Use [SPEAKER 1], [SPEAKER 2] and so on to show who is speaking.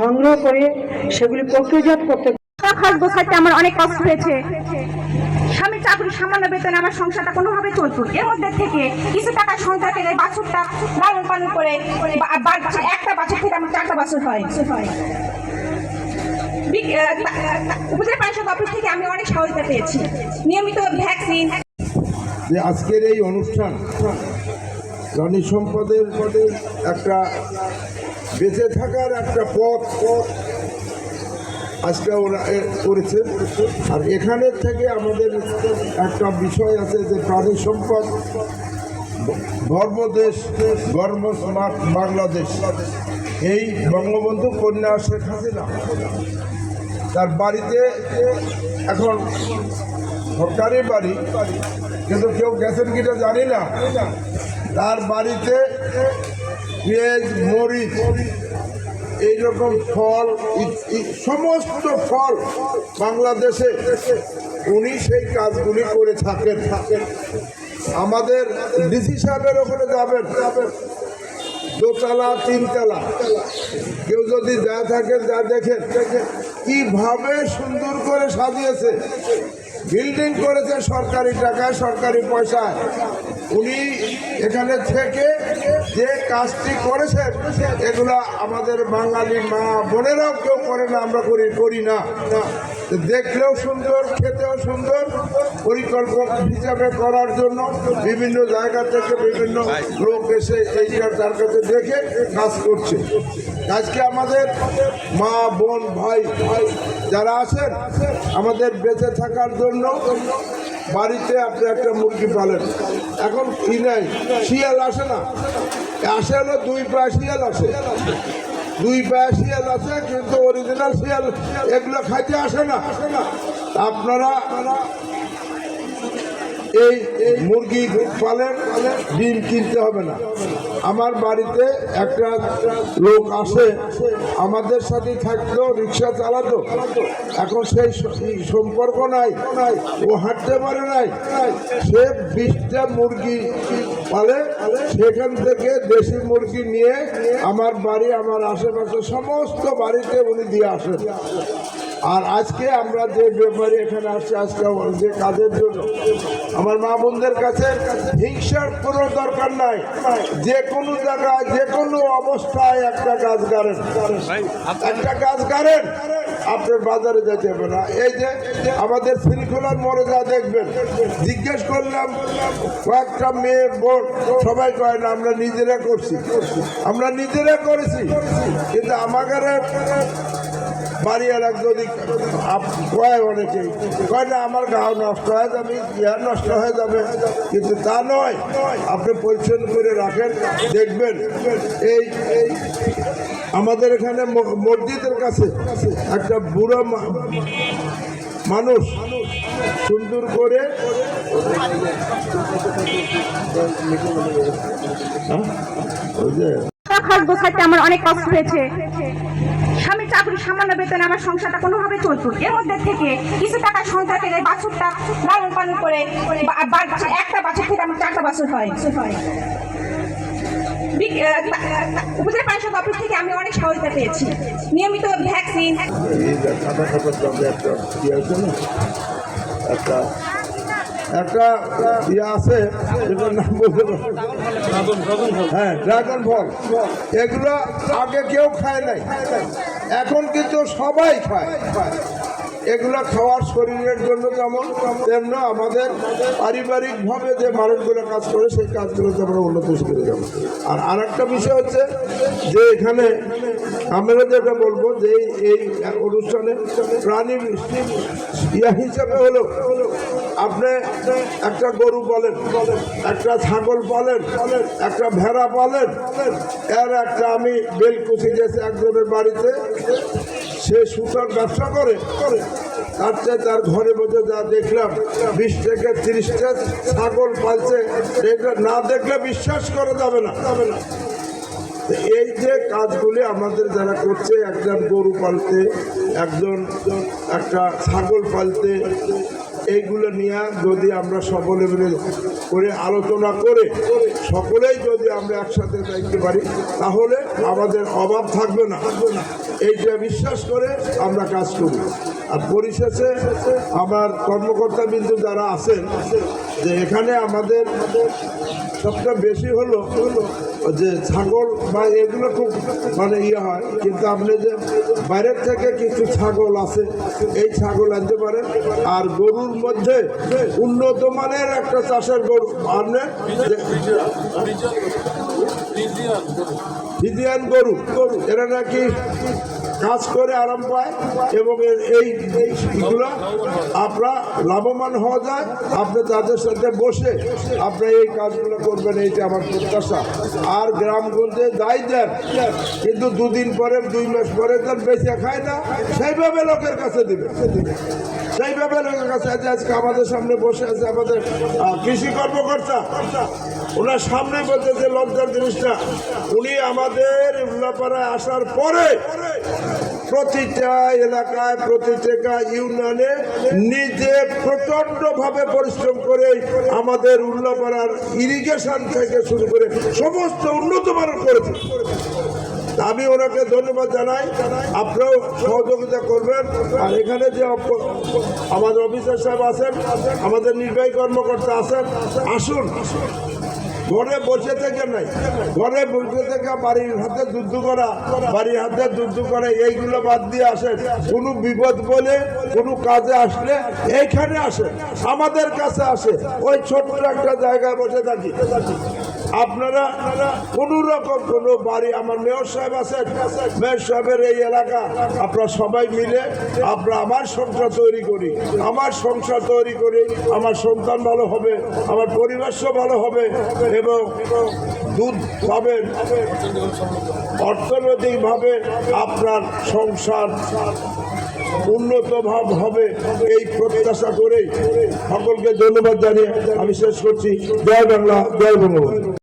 [SPEAKER 1] সংগ্রহ করে সেগুলি প্রক্রিয়াজাত করতে
[SPEAKER 2] খরচ গোছাইতে আমার অনেক কষ্ট হয়েছে। স্বামী চাকরি সামান্য বেতনে আমার সংসারটা কোনোভাবে চলতো এর মধ্যে থেকে কিছু টাকা সঞ্চয় করে বাছুরটা লালন পালন করে একটা বাছুর থেকে আমার চারটা বাছুর হয়। উপজেলা পরিষদ অফিস থেকে আমি অনেক সহযোগিতা পেয়েছি। নিয়মিত ভ্যাকসিন।
[SPEAKER 3] আজকের এই অনুষ্ঠান প্রাণী সম্পদের পদে একটা বেঁচে থাকার একটা পথ পথ আজকে ওরা করেছে। আর এখানে থেকে আমাদের একটা বিষয় আছে যে প্রাণী সম্পদ ধর্মদেশ স্মার্ট বাংলাদেশ। এই বঙ্গবন্ধু কন্যা শেখ হাসিনা, তার বাড়িতে এখন সরকারি বাড়ি, কিন্তু কেউ গেছেন কিনা জানি না। তার বাড়িতে পেঁয়াজ, মরিচ, এইরকম ফল সমস্ত ফল বাংলাদেশে উনি সেই কাজগুলি করে থাকেন। থাকেন আমাদের ডিসি সাহেবের ওখানে যাবেন। যাবেন দোতলা, তিনতলা। কেউ যদি যা থাকেন যা দেখেন কীভাবে সুন্দর করে সাজিয়েছে। বিল্ডিং করেছে সরকারি টাকায় সরকারি পয়সায় উনি এখানে থেকে যে কাজটি করেছেন, এগুলা আমাদের বাঙালি মা বোনেরাও কেউ করে না, আমরা করি করি না না। দেখলেও সুন্দর, খেতেও সুন্দর, পরিকল্পক হিসাবে করার জন্য বিভিন্ন জায়গা থেকে বিভিন্ন লোক এসে এইটা তার কাছে দেখে কাজ করছে আজকে আমাদের মা, বোন ভাই ভাই যারা আছেন, আমাদের বেঁচে থাকার জন্য বাড়িতে আপনি একটা মুরগি পালেন। এখন কি নাই? শিয়াল আসে না। আসে হলো দুই পা শিয়াল আসে দুই পা শিয়াল আছে, কিন্তু অরিজিনাল শিয়াল এগুলো খাইতে আসে না। আপনারা এই মুরগি পালেন, ডিম কিনতে হবে না। আমার বাড়িতে একটা লোক আসে, আমাদের সাথে থাকতো, রিক্সা চালাতো। এখন সেই সম্পর্ক নাই, ও হাঁটতে পারে নাই। সে বিশটা মুরগি পালে, সেখান থেকে দেশি মুরগি নিয়ে আমার বাড়ি, আমার আশেপাশে সমস্ত বাড়িতে উনি দিয়ে আসেন। আর আজকে আমরা যে ব্যাপারে এখানে আসছি, আজকে যে কাজের জন্য, আমার মা বোনদের কাছে হিংসার কোনো দরকার নাই। যে কোনো জায়গায়, যে কোনো অবস্থায় একটা গাছ গাড়েন। একটা গাছ গাড়েন, আপনি বাজারে যেতে হবে না। এই যে আমাদের শৃঙ্খলার মরে যা দেখবেন। জিজ্ঞেস করলাম, কয়েকটা মেয়ে, বোন, সবাই কয়, না, আমরা নিজেরা করছি। আমরা নিজেরা করেছি, কিন্তু আমাদের বাড়িওয়ালা যদি আপ- কয় অনেকে কয়, না, আমার গাও নষ্ট হয়ে যাবে ইয়া নষ্ট হয়ে যাবে। কিন্তু তা নয়। আপনি পরিচ্ছন্ন করে রাখেন, দেখবেন এই এই আমাদের এখানে মসজিদের কাছে একটা বুড়ো মানুষ সুন্দর করে হ্যাঁ?
[SPEAKER 2] আমার অনেক কষ্ট হয়েছে। স্বামী চাকরি সামান্য বেতনে আমার সংসারটা কোনোভাবে চলতো? এর মধ্যে থেকে কিছু টাকা সঞ্চয় করে বাছুরটা লালন পালন করে একটা বাছুর থেকে আমার চারটা বাছুর হয়। উপজেলা পরিষদ অফিস থেকে আমি অনেক সহযোগিতা পেয়েছি। নিয়মিত ভ্যাকসিন।
[SPEAKER 3] একটা একটা ইয়ে আছে নাম হ্যাঁ ড্রাগন ফল এগুলো আগে কেউ খায় নাই। এখন কিন্তু সবাই খায়। এগুলো খাওয়ার শরীরের জন্য যেমন, তেমন আমাদের পারিবারিকভাবে যে মানুষগুলো কাজ করে, সেই কাজগুলোতে আমরা উন্নতি করে যাব। আর আরেকটা বিষয় হচ্ছে যে এখানে আমরা যেটা বলব যে এই অনুষ্ঠানে প্রাণী ইয়া হিসাবে হলো আপনি একটা গরু পালেন একটা ছাগল পালেন একটা ভেড়া পালেন এর একটা আমি বেলকুচি গেছে একজনের বাড়িতে, সে সুতার ব্যবসা করে, তার চেয়ে তার ঘরে বসে যা দেখলাম, বিশ থেকে তিরিশটা ছাগল পালছে না দেখলে বিশ্বাস করা যাবে না। যাবে না এই যে কাজগুলি আমাদের যারা করছে, একজন গরু পালতে, একজন একটা ছাগল পালতে এইগুলো নিয়ে যদি আমরা সকলে মিলে করে আলোচনা করে সকলেই যদি আমরা একসাথে দেখতে পারি, তাহলে আমাদের অভাব থাকবে না। এইটা বিশ্বাস করে আমরা কাজ করি আর পরিশেষে আমার কর্মকর্তা বিন্দু যারা আছেন যে এখানে আমাদের সবটা বেশি হলো যে ছাগল বা এগুলো খুব মানে ইয়ে হয় কিন্তু আপনি যে বাইরের থেকে কিছু ছাগল আছে এই ছাগল আনতে পারেন। আর গরুর মধ্যে উন্নত মানের একটা চাষের গরু আনলে হিদিয়ান গরু। গরু এরা নাকি কাজ করে আরাম পায় এবং এই এইগুলো আপনার লাভবান হওয়া যায়। আপনি তাদের সাথে বসে আপনি এই কাজগুলো করবেন, এইটা আমার প্রত্যাশা। আর গ্রামগঞ্জে দায় দেন, কিন্তু দুদিন পরে, দুই মাস পরে তার বেঁচে খায় না। সেইভাবে লোকের কাছে দিবে। সেইভাবে লোকের কাছে আছে, আজকে আমাদের সামনে বসে আছে আমাদের কৃষি কর্মকর্তা। ওনার সামনে বলতে যে লজ্জার জিনিসটা। উনি আমাদের উল্লাপাড়ায় আসার পরে প্রতিটা এলাকায়, প্রতিটা ইউনিয়নে নিজে প্রচণ্ড ভাবে পরিশ্রম করে আমাদের উল্লাপাড়ার ইরিগেশন থেকে শুরু করে সমস্ত উন্নত মানের করেছে। আমি ওনাকে ধন্যবাদ জানাই। আপনারাও সহযোগিতা করবেন। আর এখানে যে আমাদের অফিসার সাহেব আছেন, আমাদের নির্বাহী কর্মকর্তা আছেন, আসুন। ঘরে বসে থেকে নাই। ঘরে বসে থেকে বাড়ির হাতে যুদ্ধ করা, বাড়ির হাতে যুদ্ধ করা, এইগুলো বাদ দিয়ে আসে কোনো বিপদ বলে কোন কাজে আসলে এইখানে আসে আমাদের কাছে আসে। ওই ছোট্ট একটা জায়গায় বসে থাকি। আপনারা কোনো রকম কোনো বাড়ি, আমার মেয়র সাহেব আছেন, মেয়র সাহেবের এই এলাকা, আপনারা সবাই মিলে আমরা আমার সংসার তৈরি করি, আমার সংসার তৈরি করি, আমার সন্তান ভালো হবে, আমার পরিবার সব ভালো হবে, এবং দুধ পাবেন, অর্থনৈতিকভাবে আপনার সংসার উন্নত ভাব হবে, এই প্রত্যাশা করেই সকলকে ধন্যবাদ জানিয়ে আমি শেষ করছি। জয় বাংলা, জয় বঙ্গবন্ধু।